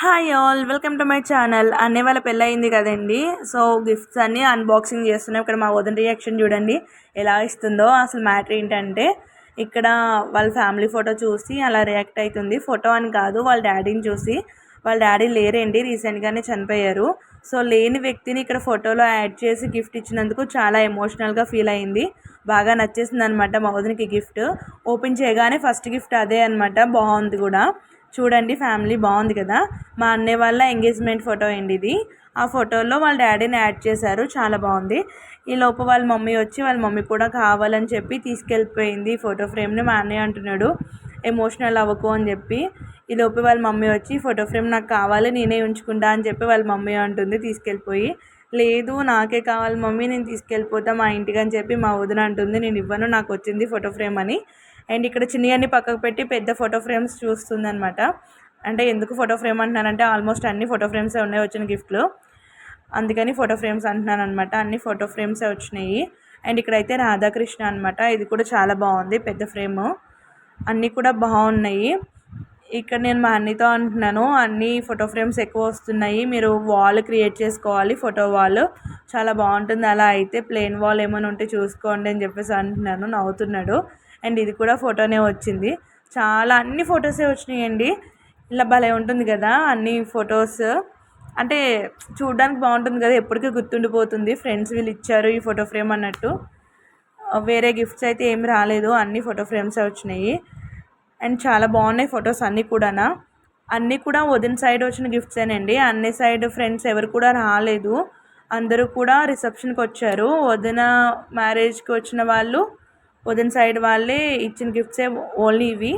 Hi all welcome to my channel అన్నీ వాళ్ళ పెళ్ళి అయింది కదండి. సో గిఫ్ట్స్ అన్నీ అన్బాక్సింగ్ చేస్తున్నాం. ఇక్కడ మా వదిన రియాక్షన్ చూడండి. ఎలా ఇస్తుందో అసలు మ్యాటర్ ఏంటంటే ఇక్కడ వాళ్ళ ఫ్యామిలీ ఫోటో చూసి అలా రియాక్ట్ అవుతుంది ఫోటో అని కాదు వాళ్ళ డాడీని చూసి. వాళ్ళ డాడీ లేరండి రీసెంట్గానే చనిపోయారు. సో లేని వ్యక్తిని ఇక్కడ ఫోటోలో యాడ్ చేసి గిఫ్ట్ ఇచ్చినందుకు చాలా ఎమోషనల్గా ఫీల్ అయింది. బాగా నచ్చేసింది అనమాట మా వదినకి గిఫ్ట్ ఓపెన్ చేయగానే ఫస్ట్ గిఫ్ట్ అదే అనమాట బాగుంది కూడా. చూడండి ఫ్యామిలీ బాగుంది కదా. మా అన్నయ్య వాళ్ళ ఎంగేజ్మెంట్ ఫోటో అండి ఇది. ఆ ఫోటోలో వాళ్ళ డాడీని యాడ్ చేశారు చాలా బాగుంది. ఈ లోపు వాళ్ళ మమ్మీ వచ్చి వాళ్ళ మమ్మీ కూడా కావాలని చెప్పి తీసుకెళ్ళిపోయింది ఫోటో ఫ్రేమ్ని. మా అన్నయ్య అంటున్నాడు ఎమోషనల్ అవ్వకు అని చెప్పి. ఈ లోపు వాళ్ళ మమ్మీ వచ్చి ఫోటో ఫ్రేమ్ నాకు కావాలి నేనే ఉంచుకుంటా అని చెప్పి వాళ్ళ మమ్మీ అంటుంది తీసుకెళ్ళిపోయి. లేదు నాకే కావాలి మమ్మీ నేను తీసుకెళ్ళిపోతా మా ఇంటికి అని చెప్పి మా వదిన అంటుంది. నేను ఇవ్వను నాకు వచ్చింది ఫోటో ఫ్రేమ్ అని. అండ్ ఇక్కడ చిన్నవన్నీ పక్కకు పెట్టి పెద్ద ఫోటో ఫ్రేమ్స్ చూస్తుంది అనమాట అంటే ఎందుకు ఫోటో ఫ్రేమ్ అంటున్నానంటే ఆల్మోస్ట్ అన్ని ఫోటో ఫ్రేమ్సే ఉన్నాయి వచ్చిన గిఫ్ట్లు. అందుకని ఫోటో ఫ్రేమ్స్ అంటున్నాను అనమాట అన్ని ఫోటో ఫ్రేమ్సే వచ్చినాయి. అండ్ ఇక్కడైతే రాధాకృష్ణ అనమాట ఇది కూడా చాలా బాగుంది పెద్ద ఫ్రేమ్. అన్నీ కూడా బాగున్నాయి. ఇక్కడ నేను మా అన్నితో అంటున్నాను అన్ని ఫోటో ఫ్రేమ్స్ ఎక్కువ వస్తున్నాయి. మీరు వాల్ క్రియేట్ చేసుకోవాలి ఫోటో వాల్. చాలా బాగుంటుంది. అలా అయితే ప్లెయిన్ వాల్ ఏమైనా ఉంటే చూసుకోండి అని చెప్పేసి అంటున్నాను. నవ్వుతున్నాడు. అండ్ ఇది కూడా ఫోటోనే వచ్చింది. చాలా అన్ని ఫొటోసే వచ్చినాయండి. ఇలా భలే ఉంటుంది కదా అన్ని ఫొటోస్. అంటే చూడడానికి బాగుంటుంది కదా ఎప్పటికీ గుర్తుండిపోతుంది. ఫ్రెండ్స్ వీళ్ళు ఇచ్చారు ఈ ఫోటో ఫ్రేమ్ అన్నట్టు. వేరే గిఫ్ట్స్ అయితే ఏం రాలేదు అన్ని ఫోటో ఫ్రేమ్సే వచ్చినాయి. అండ్ చాలా బాగున్నాయి ఫొటోస్ అన్నీ కూడానా. అన్నీ కూడా వదిన సైడ్ వచ్చిన గిఫ్ట్సేనండి అన్ని సైడ్ ఫ్రెండ్స్ ఎవరు కూడా రాలేదు. అందరూ కూడా రిసెప్షన్కి వచ్చారు. వదిన మ్యారేజ్కి వచ్చిన వాళ్ళు వదిన సైడ్ వాళ్ళే ఇచ్చిన గిఫ్ట్సే ఓన్లీ ఇవి.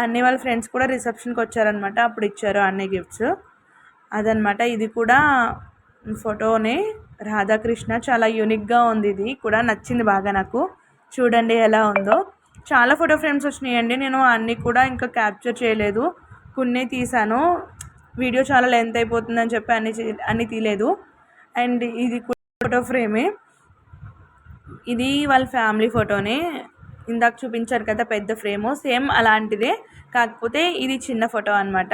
అన్ని వాళ్ళ ఫ్రెండ్స్ కూడా రిసెప్షన్కి వచ్చారనమాట అప్పుడు ఇచ్చారు అన్ని గిఫ్ట్స్ అదనమాట ఇది కూడా ఫోటోనే. రాధాకృష్ణ చాలా యూనిక్గా ఉంది ఇది. కూడా నచ్చింది బాగా నాకు. చూడండి ఎలా ఉందో. చాలా ఫోటో ఫ్రేమ్స్ వచ్చినాయండి. నేను అన్నీ కూడా ఇంకా క్యాప్చర్ చేయలేదు. కొన్ని తీసాను వీడియో చాలా లెంత్ అయిపోతుందని చెప్పి అన్ని అన్నీ తీయలేదు. అండ్ ఇది ఫోటో ఫ్రేమే ఇది వాళ్ళ ఫ్యామిలీ ఫోటోనే. ఇందాక చూపించారు కదా పెద్ద ఫ్రేము సేమ్ అలాంటిదే. కాకపోతే ఇది చిన్న ఫోటో అనమాట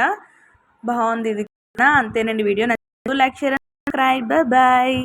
బాగుంది ఇది అంతేనండి వీడియో. నచ్చింది లైక్ షేర్ సబ్స్క్రైబ్. బాయ్.